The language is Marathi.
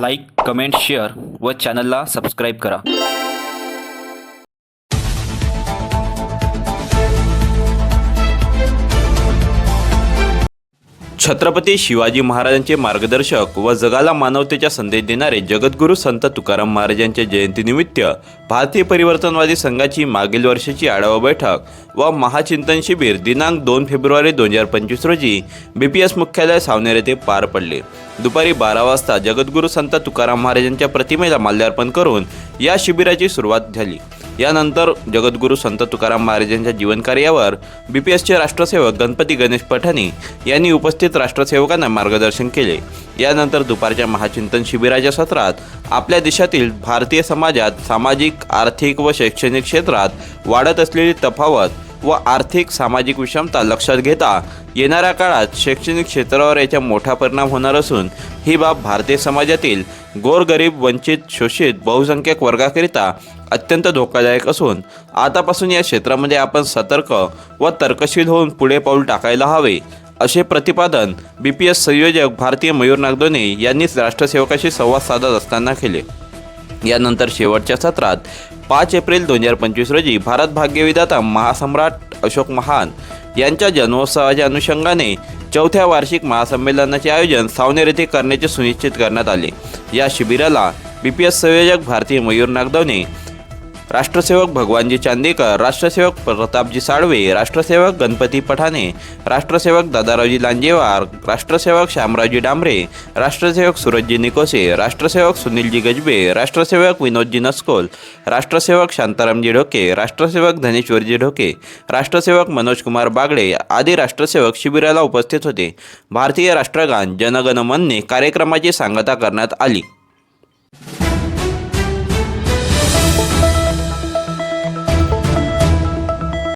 लाईक कमेंट शेअर व चॅनलला सबस्क्राईब करा. छत्रपती शिवाजी महाराजांचे मार्गदर्शक व जगाला मानवतेचा संदेश देणारे जगद्गुरू संत तुकाराम महाराजांच्या जयंतीनिमित्त भारतीय परिवर्तनवादी संघाची मागील वर्षाची आढावा बैठक व महाचिंतन शिबिर दिनांक दोन फेब्रुवारी दोन हजार पंचवीस रोजी बी पी एस मुख्यालय सावनेर येथे पार पडले. दुपारी बारा वाजता जगद्गुरू संत तुकाराम महाराजांच्या प्रतिमेला माल्यार्पण करून या शिबिराची सुरुवात झाली. यानंतर जगद्गुरू संत तुकाराम महाराजांच्या जीवनकार्यावर बी पी एसचे राष्ट्रसेवक गणपती गणेश पठानी यांनी उपस्थित राष्ट्रसेवकांना मार्गदर्शन केले. यानंतर दुपारच्या महाचिंतन शिबिराच्या सत्रात आपल्या देशातील भारतीय समाजात सामाजिक आर्थिक व शैक्षणिक क्षेत्रात वाढत असलेली तफावत व आर्थिक सामाजिक विषमता लक्षात घेता येणाऱ्या काळात शैक्षणिक क्षेत्रावर याचा मोठा परिणाम होणार असून ही बाब भारतीय समाजातील गोरगरीब वंचित शोषित बहुसंख्यक वर्गाकरिता अत्यंत धोकादायक असून आतापासून या क्षेत्रामध्ये आपण सतर्क व तर्कशील होऊन पुढे पाऊल टाकायला हवे असे प्रतिपादन बी पी एस संयोजक भारतीय मयूर नागदोने यांनीच राष्ट्रसेवकाशी संवाद साधत असताना केले. यानंतर शेवटच्या सत्रात पाच एप्रिल दोन हजार पंचवीस रोजी भारत भाग्यविधाता महासम्राट अशोक महान यांच्या जन्मोत्सवाच्या अनुषंगाने चौथ्या वार्षिक महासंमेलनाचे आयोजन सावनेर येथे करण्याचे सुनिश्चित करण्यात आले. या शिबिराला बी पी एस संयोजक भारतीय मयूर नागदवने राष्ट्रसेवक भगवानजी चांदेकर राष्ट्रसेवक प्रतापजी साळवे राष्ट्रसेवक गणपती पठाणे राष्ट्रसेवक दादारावजी लांजेवार राष्ट्रसेवक श्यामरावजी डांबरे राष्ट्रसेवक सूरजजी निकोसे राष्ट्रसेवक सुनीलजी गजबे राष्ट्रसेवक विनोदजी नस्कोल राष्ट्रसेवक शांतारामजी ढोके राष्ट्रसेवक धनेश्वरजी ढोके राष्ट्रसेवक मनोजकुमार बागडे आदी राष्ट्रसेवक शिबिराला उपस्थित होते. भारतीय राष्ट्रगान जनगण मनने कार्यक्रमाची सांगता करण्यात आली.